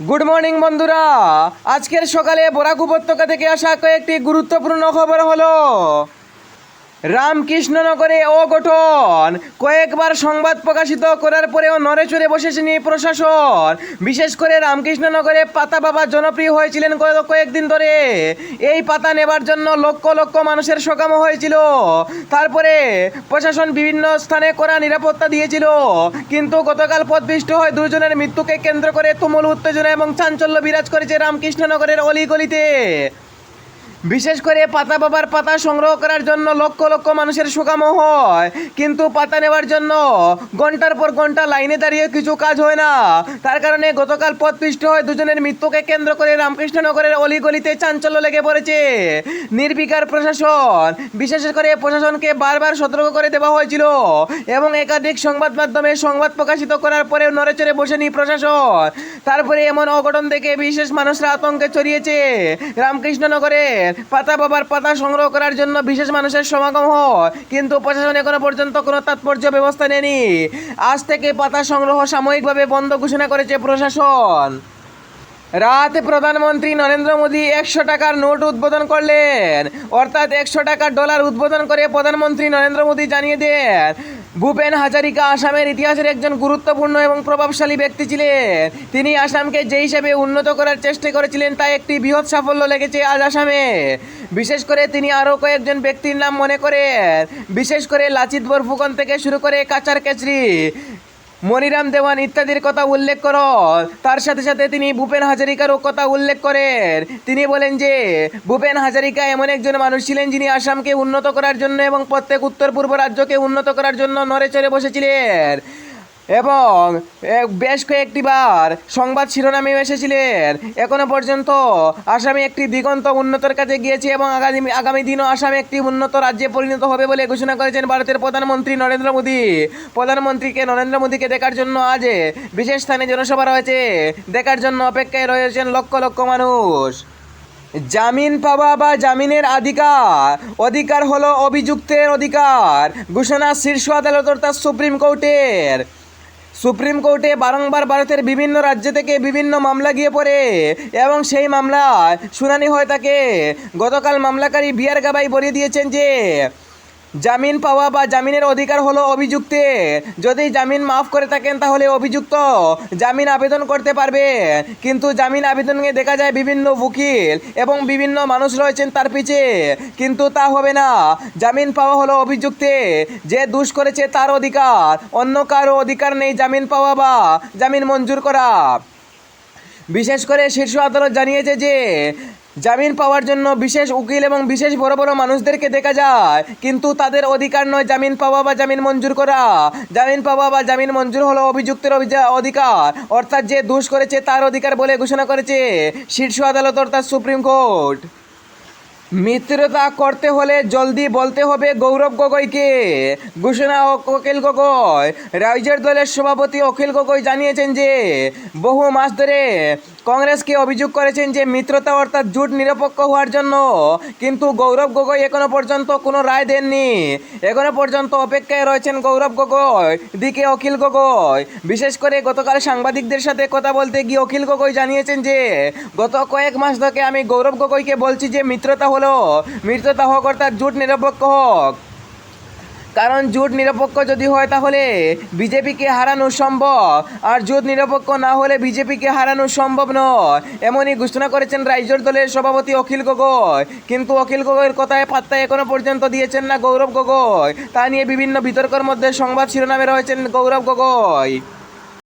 Good morning বন্ধুরা। আজকের সকালে বরাক উপত্যকা থেকে আসা কয়েকটি গুরুত্বপূর্ণ খবর হলো রামকৃষ্ণনগরে অঘটন। কয়েকবার সংবাদ প্রকাশিত করার পরেও নড়েচড়ে বসেছেনি প্রশাসন। বিশেষ করে রামকৃষ্ণনগরে পাতা বাবা জনপ্রিয় হয়েছিলেন কয়েকদিন ধরে। এই পাতা নেবার জন্য লক্ষ লক্ষ মানুষের সকাম হয়েছিল। তারপরে প্রশাসন বিভিন্ন স্থানে করা নিরাপত্তা দিয়েছিল। কিন্তু গতকাল পথভৃষ্ট হয়ে দুজনের মৃত্যুকে কেন্দ্র করে তুমুল উত্তেজনা এবং চাঞ্চল্য বিরাজ করেছে রামকৃষ্ণনগরের অলিগলিতে। বিশেষ করে পাতা বাবার পাতা সংগ্রহ করার জন্য লক্ষ লক্ষ মানুষের সুকাম হয়। কিন্তু পাতা নেওয়ার জন্য ঘণ্টার পর ঘণ্টা লাইনে দাঁড়িয়ে কিছু কাজ হয় না। তার কারণে গতকাল পথপৃষ্ট হয় দুজনের মৃত্যুকে কেন্দ্র করে রামকৃষ্ণনগরের অলিগলিতে চাঞ্চল্য লেগে পড়েছে। নির্বিকার প্রশাসন, বিশেষ করে প্রশাসনকে বারবার সতর্ক করে দেওয়া হয়েছিল এবং একাধিক সংবাদ মাধ্যমে সংবাদ প্রকাশিত করার পরেও নড়েচড়ে বসেনি প্রশাসন। তারপরে এমন অঘটন থেকে বিশেষ মানুষরা আতঙ্কে ছড়িয়েছে। রামকৃষ্ণনগরের পাতা বাবার পাতা সংগ্রহ করার জন্য বিশেষ মানুষের সমাগম হয়। কিন্তু প্রশাসন এখনও পর্যন্ত কোনো তাৎপর্য ব্যবস্থা নেয়নি। আজ থেকে পাতা সংগ্রহ সাময়িকভাবে বন্ধ ঘোষণা করেছে প্রশাসন। রাতে প্রধানমন্ত্রী নরেন্দ্র মোদী একশো টাকার নোট উদ্বোধন করলেন। অর্থাৎ একশো টাকার ডলার উদ্বোধন করে প্রধানমন্ত্রী নরেন্দ্র মোদী জানিয়ে দেন ভূপেন হাজারিকা আসামের ইতিহাসের একজন গুরুত্বপূর্ণ এবং প্রভাবশালী ব্যক্তি ছিলেন। তিনি আসামকে যে হিসেবে উন্নত করার চেষ্টা করেছিলেন তা একটি বৃহৎ সাফল্য লেগেছে আজ আসামে। বিশেষ করে তিনি আরও কয়েকজন ব্যক্তির নাম মনে করেন। বিশেষ করে লাচিত বরফুকন থেকে শুরু করে কাচার কেচরি মনিরাম দেওয়ান ইত্যাদির কথা উল্লেখ কর। তার সাথে সাথে তিনি ভূপেন হাজারিকারও কথা উল্লেখ করেন। তিনি বলেন যে, ভূপেন হাজারিকা এমন একজন মানুষ ছিলেন যিনি আসামকে উন্নত করার জন্য এবং প্রত্যেক উত্তর পূর্ব রাজ্যকে উন্নত করার জন্য নড়ে চড়ে বসেছিলেন। এবং বেশ কয়েকটি বার সংবাদ শিরোনামে এসেছিলেন। এখনও পর্যন্ত আসামে একটি দিগন্ত উন্নতর কাছে গিয়েছে এবং আগামী আগামী দিনও আসামে একটি উন্নত রাজ্যে পরিণত হবে বলে ঘোষণা করেছেন ভারতের প্রধানমন্ত্রী নরেন্দ্র মোদী। প্রধানমন্ত্রীকে নরেন্দ্র মোদীকে দেখার জন্য আজ বিশেষ স্থানে জনসভা রয়েছে। দেখার জন্য অপেক্ষায় রয়েছেন লক্ষ লক্ষ মানুষ। জামিন পাওয়া বা জামিনের অধিকার অধিকার হলো অভিযুক্তের অধিকার, ঘোষণা শীর্ষ আদালত অর্থাৎ সুপ্রিম কোর্টের। সুপ্রিম কোর্টে বারংবার ভারতের বিভিন্ন রাজ্য থেকে বিভিন্ন মামলা গিয়ে পড়ে, এবং সেই মামলায় শুনানি হয়ে থাকে গতকাল মামলাকারী বিয়ার গাবাই বলে দিয়েছেন যে জামিন পাওয়া বা জামিনের অধিকার হলো অভিযুক্তের যদি জামিন মাফ করে থাকেন, তাহলে অভিযুক্ত জামিন আবেদন করতে পারবে। কিন্তু জামিন আবেদনে দেখা যায় বিভিন্ন উকিল এবং বিভিন্ন মানুষ রয়েছেন তার পিছে। কিন্তু তা হবে না। জামিন পাওয়া হলো অভিযুক্তে। যে দুষ করেছে তার অধিকার। অন্য কারও অধিকার নেই জামিন পাওয়া বা জামিন মঞ্জুর করা। বিশেষ করে শীর্ষ আদালত জানিয়েছে যে জামিন পাওয়ার জন্য বিশেষ উকিল এবং বিশেষ বড় বড় মানুষদেরকে দেখা যায়। কিন্তু তাদের অধিকার নয় জামিন পাওয়া বা জামিন মঞ্জুর করা। জামিন পাওয়া বা জামিন মঞ্জুর হলো অভিযুক্তের অধিকার। অর্থাৎ যে দোষ করেছে তার অধিকার বলে ঘোষণা করেছে শীর্ষ আদালত অর্থাৎ সুপ্রিম কোর্ট। মিত্রতা করতে হলে জলদি বলতে হবে গৌরব গগৈকে। ঘোষণা অখিল গগৈ। রাইজের দলের সভাপতি অখিল গগৈ জানিয়েছেন যে, বহু মাস ধরে কংগ্রেসকে অভিযোগ করেছেন যে মিত্রতা অর্থাৎ জোট নিরপেক্ষ হওয়ার জন্য, কিন্তু গৌরব গগৈ এখনও পর্যন্ত কোনো রায় দেননি। এখনও পর্যন্ত অপেক্ষায় রয়েছেন গৌরব গগৈ, দিকে অখিল গগৈ। বিশেষ করে গতকাল সাংবাদিকদের সাথে কথা বলতে গিয়ে অখিল গগৈ জানিয়েছেন যে, গত কয়েক মাস থেকে আমি গৌরব গগৈকে বলছি যে মিত্রতা হলো, মিত্রতা হোক অর্থাৎ জোট নিরপেক্ষ হোক। কারণ জোট নিরপেক্ষ যদি হয় তাহলে বিজেপিকে হারানো সম্ভব। আর জোট নিরপেক্ষ না হলে বিজেপিকে হারানো সম্ভব নয়। এমনই ঘোষণা করেছেন রাইজোর দলের সভাপতি অখিল গগৈ। কিন্তু অখিল গগৈয়ের কথায় পাত্তা এখনও পর্যন্ত দিয়েছেন না গৌরব গগৈ। তা নিয়ে বিভিন্ন বিতর্কের মধ্যে সংবাদ শিরোনামে রয়েছেন গৌরব গগৈ।